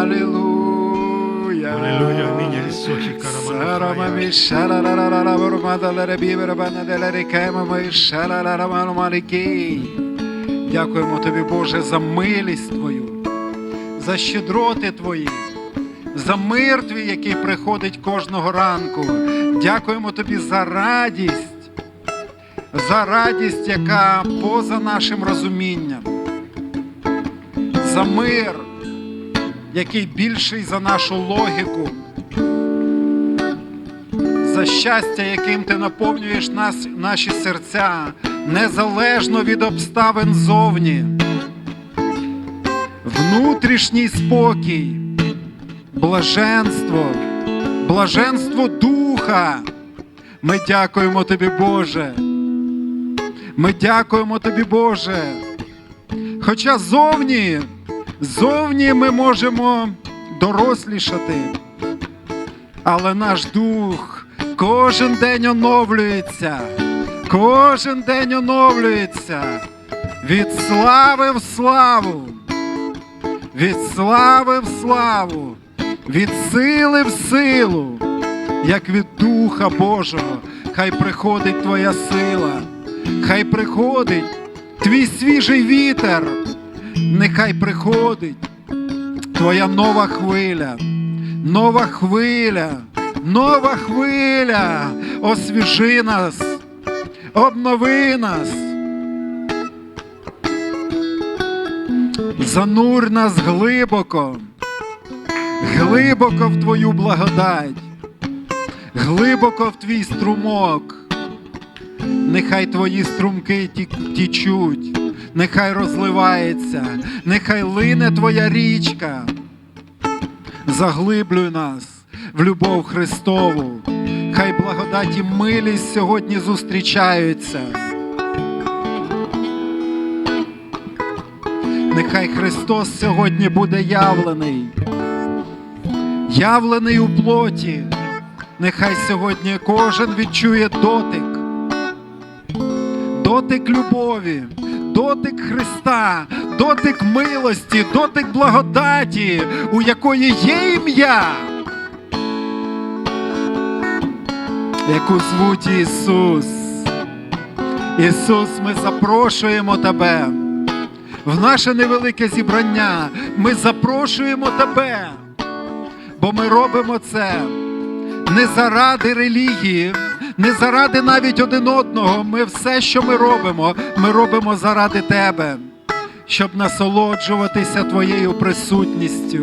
Аллилуйя. Аллилуйя. Аминь. Исухи Сарамами шалалалала бурмадалере бібербанеделе рікемами шалалалала малики. Дякуємо тобі, Боже, за милість Твою, за щедроти Твої, за мир Твій, який приходить кожного ранку. Дякуємо тобі за радість, за радість, яка поза нашим розумінням, за мир, який більший за нашу логіку за щастя, яким ти наповнюєш нас, наші серця, незалежно від обставин зовні. Внутрішній спокій, блаженство, блаженство духа. Ми дякуємо тобі, Боже. Ми дякуємо тобі, Боже. Хоча зовні, зовні ми можемо дорослішати. Але наш дух кожен день оновлюється, кожен день оновлюється від слави в славу, від слави в славу, від сили в силу, як від Духа Божого. Хай приходить Твоя сила, хай приходить твій свіжий вітер, нехай приходить Твоя нова хвиля. Нова хвиля, нова хвиля, освіжи нас, обнови нас, занурь нас глибоко, глибоко в Твою благодать, глибоко в Твій струмок. Нехай Твої струмки тічуть, нехай розливається, нехай лине Твоя річка заглиблюй нас в любов Христову. Хай благодать і милість сьогодні зустрічаються. Нехай Христос сьогодні буде явлений, явлений у плоті. Нехай сьогодні кожен відчує дотик, дотик любові, дотик Христа, дотик милості, дотик благодаті, у якої є ім'я, яку звуть Ісус. Ісус, ми запрошуємо Тебе в наше невелике зібрання. Ми запрошуємо Тебе, бо ми робимо це не заради релігії, не заради навіть один одного. Ми все, що ми робимо, ми робимо заради тебе, щоб насолоджуватися твоєю присутністю.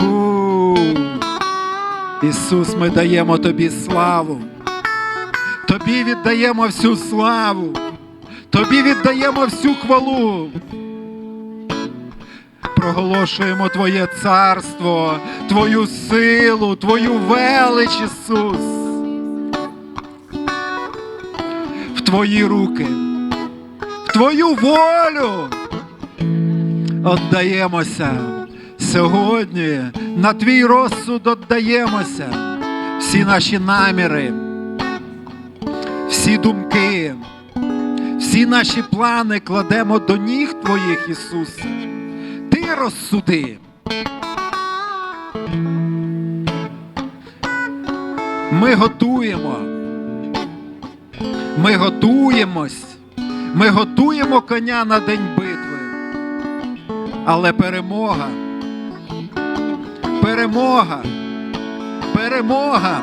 Фу. Ісус, ми даємо тобі славу. Тобі віддаємо всю славу. Тобі віддаємо всю хвалу проголошуємо Твоє царство, Твою силу, Твою велич, Ісус. В Твої руки, в Твою волю отдаємося сьогодні, на Твій розсуд отдаємося, всі наші наміри, всі думки, всі наші плани кладемо до ніг Твоїх, Ісусе розсуди. Ми готуємо. Ми готуємось. Ми готуємо коня на день битви. Але перемога. Перемога. Перемога.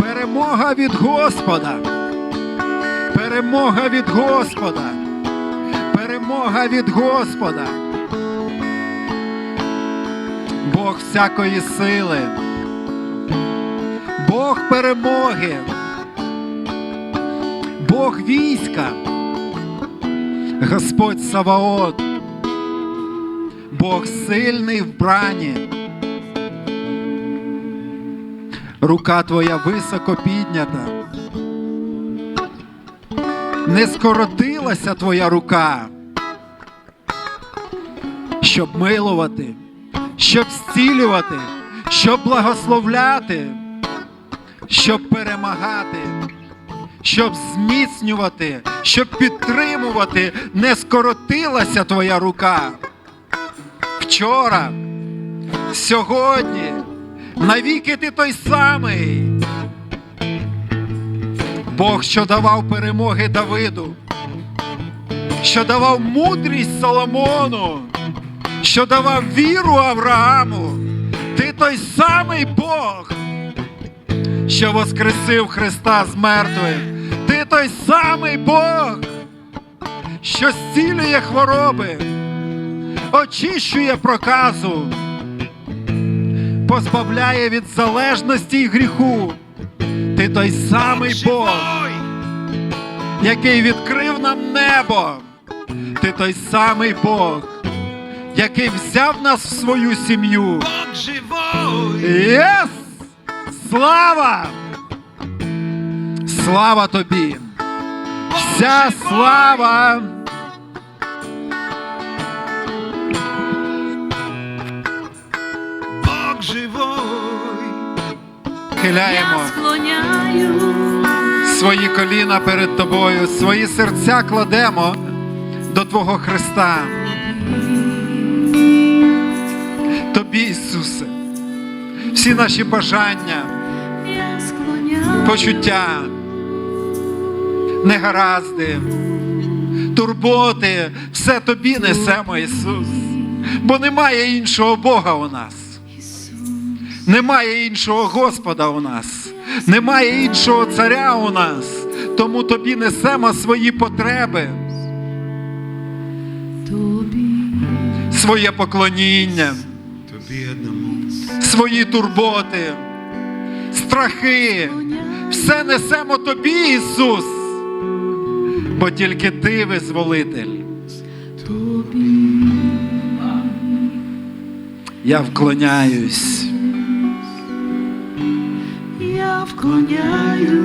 Перемога від Господа. Перемога від Господа. Перемога від Господа. Бог всякої сили, Бог перемоги, Бог війська, Господь Саваот, Бог сильний в брані. Рука твоя високо піднята. Не скоротилася твоя рука, щоб милувати щоб зцілювати, щоб благословляти. щоб перемагати, щоб зміцнювати, щоб підтримувати, не скоротилася твоя рука. Вчора, сьогодні, навіки ти той самий. Бог, що давав перемоги Давиду, що давав мудрість Соломону, що давав віру Аврааму. Ти той самий Бог, що воскресив Христа з мертвих. Ти той самий Бог, що зцілює хвороби, очищує проказу, позбавляє від залежності і гріху. Ти той самий Бог, який відкрив нам небо. Ти той самий Бог, який взяв нас в свою сім'ю. Бог живой, Єс! Слава! Слава тобі! Вся слава! Бог живой, Хиляємо свої коліна перед тобою, свої серця кладемо до Твого Христа. Тобі, Ісусе, всі наші бажання, почуття, негаразди, турботи, все тобі несемо, Ісус. Бо немає іншого Бога у нас, немає іншого Господа у нас, немає іншого царя у нас. Тому тобі несемо свої потреби, своє поклоніння. Свої турботи, страхи. Все несемо тобі, Ісус, бо тільки ти визволитель. Я вклоняюсь. я вклоняю,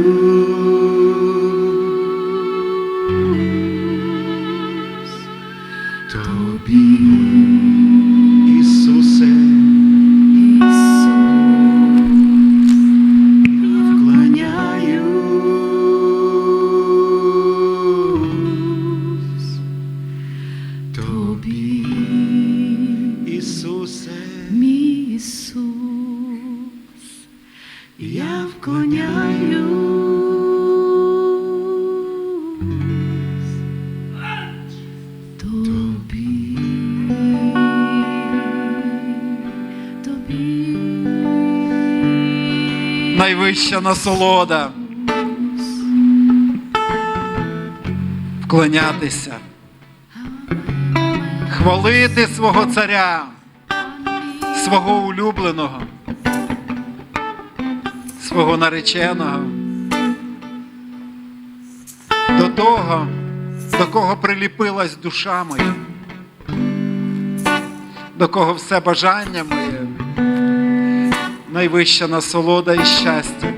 Найвища насолода. Вклонятися, хвалити свого царя, свого улюбленого, свого нареченого, до того, до кого приліпилась душа моя, до кого все бажання моє, найвища насолода і щастя,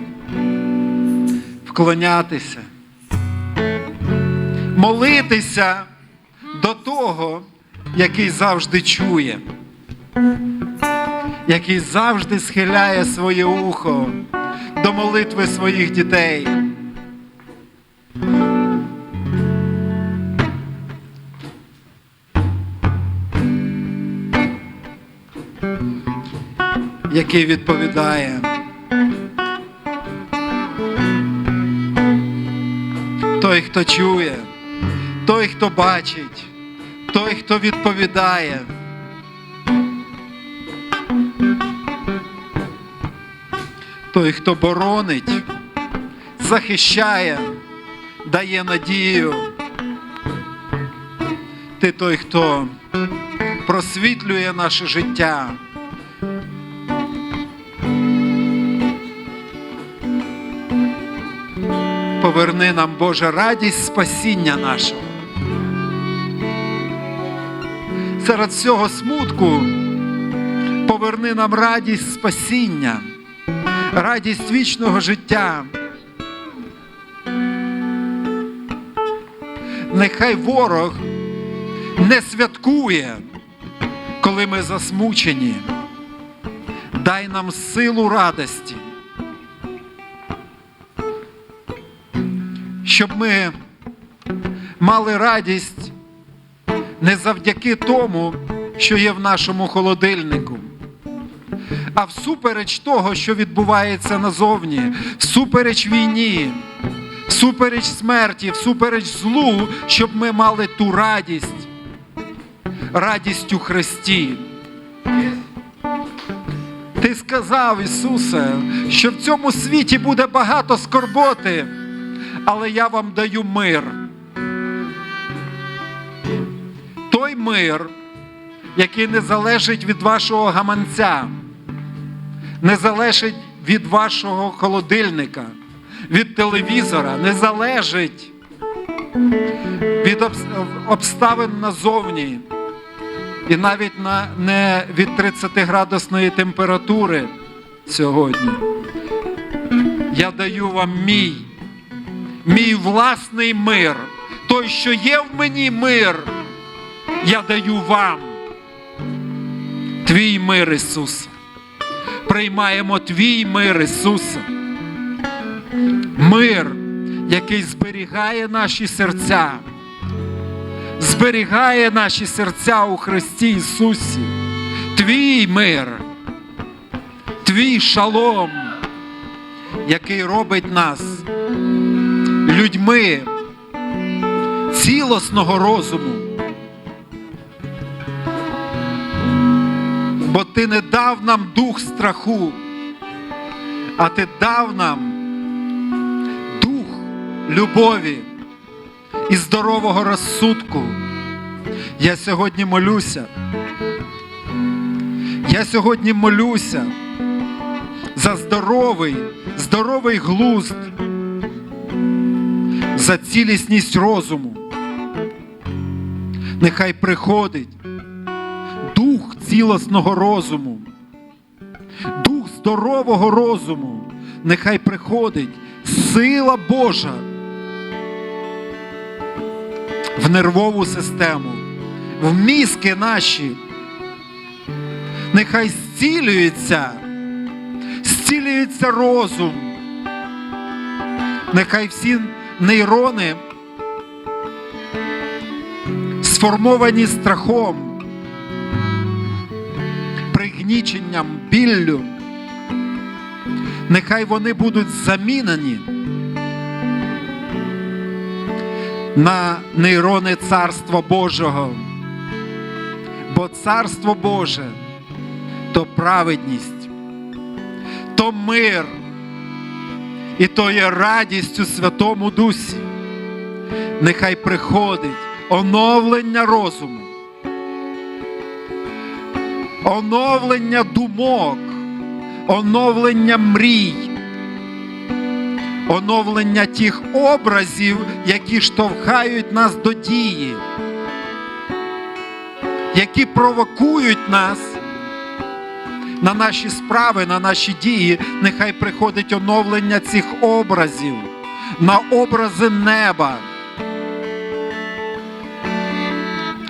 вклонятися, молитися до того, який завжди чує, який завжди схиляє своє ухо до молитви своїх дітей. Який відповідає. Той, хто чує, той, хто бачить, той, хто відповідає. Той, хто боронить, захищає, дає надію. Ти той, хто просвітлює наше життя. Поверни нам, Боже, радість спасіння нашого. Серед всього смутку поверни нам радість спасіння, радість вічного життя. Нехай ворог не святкує, коли ми засмучені. Дай нам силу радості. Щоб ми мали радість не завдяки тому, що є в нашому холодильнику, а всупереч того, що відбувається назовні, всупереч війні, всупереч смерті, всупереч злу, щоб ми мали ту радість, радість у Христі. Ти сказав, Ісусе, що в цьому світі буде багато скорботи, але я вам даю мир. Той мир, який не залежить від вашого гаманця, не залежить від вашого холодильника, від телевізора, не залежить від обставин назовні і навіть на, не від 30-градусної температури сьогодні. Я даю вам мій, мій власний мир. Той, що є в мені мир, я даю вам. Твій мир, Ісус. Приймаємо твій мир, Ісусе. Мир, який зберігає наші серця зберігає наші серця у Христі Ісусі. Твій мир, твій шалом, який робить нас людьми цілісного розуму. Бо ти не дав нам дух страху, а ти дав нам дух любові і здорового розсудку. Я сьогодні молюся. Я сьогодні молюся за здоровий, здоровий глузд, за цілісність розуму. Нехай приходить дух цілісного розуму, дух здорового розуму, нехай приходить сила Божа в нервову систему, в мізки наші. Нехай зцілюється, зцілюється розум. Нехай всі нейрони сформовані страхом, пригніченням, біллю. Нехай вони будуть замінені на нейрони Царства Божого. Бо Царство Боже то праведність, то мир, і то є радість у Святому Дусі. Нехай приходить оновлення розуму, оновлення думок, оновлення мрій оновлення тих образів, які штовхають нас до дії, які провокують нас на наші справи, на наші дії. Нехай приходить оновлення цих образів на образи неба.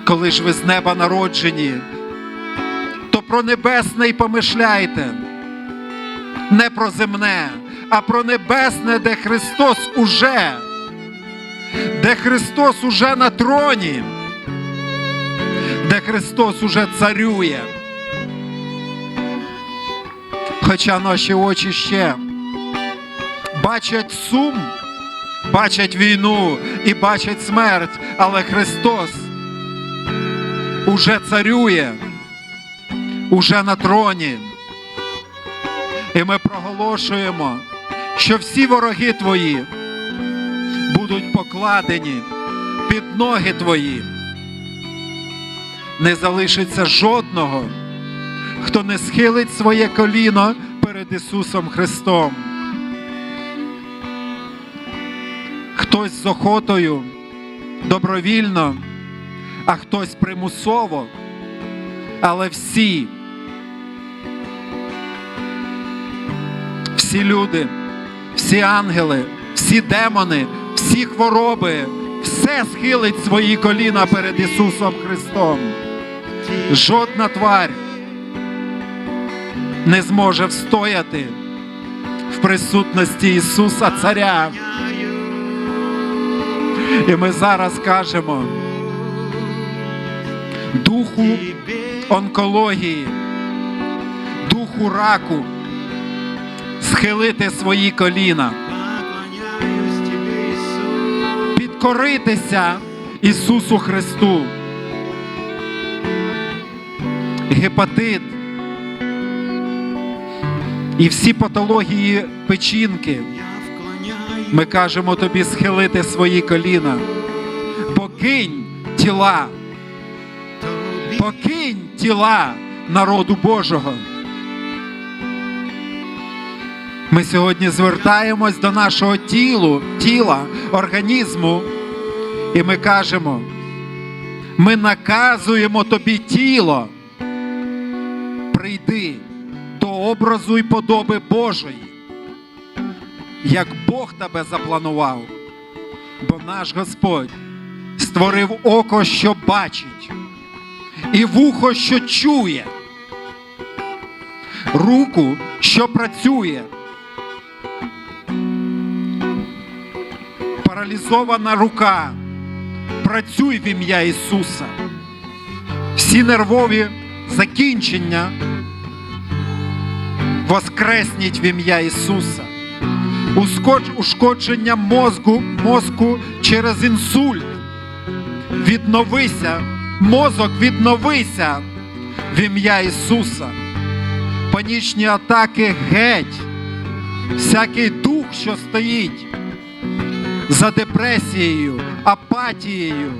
Коли ж ви з неба народжені, то про небесне й помишляйте, не про земне а про небесне, де Христос уже, де Христос уже на троні, де Христос уже царює. Хоча наші очі ще бачать сум, бачать війну і бачать смерть, але Христос уже царює, уже на троні. І ми проголошуємо що всі вороги твої будуть покладені під ноги твої. Не залишиться жодного, хто не схилить своє коліно перед Ісусом Христом. Хтось з охотою добровільно, а хтось примусово, але всі, всі люди всі ангели, всі демони, всі хвороби, все схилить свої коліна перед Ісусом Христом. Жодна тварь не зможе встояти в присутності Ісуса Царя. І ми зараз кажемо духу онкології, духу раку, схилити свої коліна, підкоритися Ісусу Христу. Гепатит і всі патології печінки. Ми кажемо тобі схилити свої коліна. Покинь тіла, покинь тіла народу Божого. Ми сьогодні звертаємось до нашого тілу, тіла, організму, і ми кажемо, ми наказуємо тобі тіло. Образу і подоби Божої як Бог тебе запланував. Бо наш Господь створив око, що бачить, і вухо, що чує, руку, що працює, паралізована рука. Працюй в ім'я Ісуса. Всі нервові закінчення воскресніть в ім'я Ісуса ушкодження мозку, мозку через інсульт. Відновися, мозок відновися в ім'я Ісуса. Панічні атаки геть, всякий дух, що стоїть за депресією, апатією,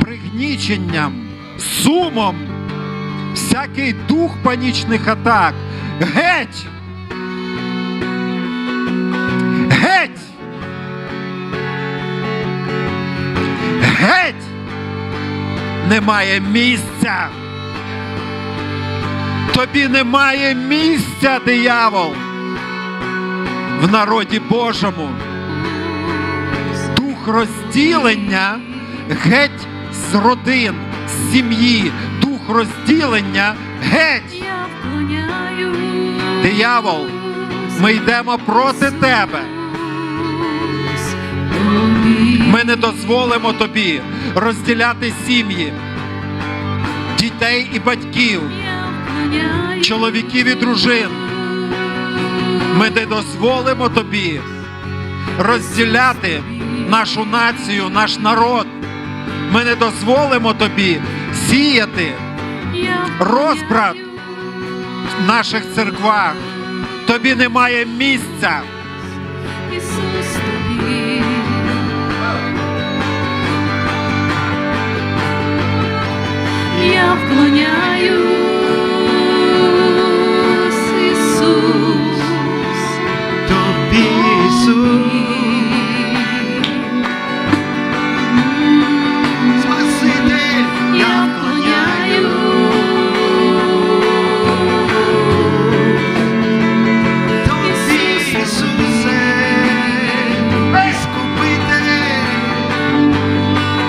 пригніченням, сумом, всякий дух панічних атак, геть! Геть! Геть! Немає місця. Тобі немає місця, диявол, в народі Божому. Дух розділення геть з родин, з сім'ї, дух розділення геть. Диявол, Ми йдемо проти тебе. Ми не дозволимо тобі розділяти сім'ї, дітей і батьків, чоловіків і дружин. Ми не дозволимо тобі розділяти нашу націю, наш народ. Ми не дозволимо тобі сіяти розбрат. В наших церквах. Тобі немає місця.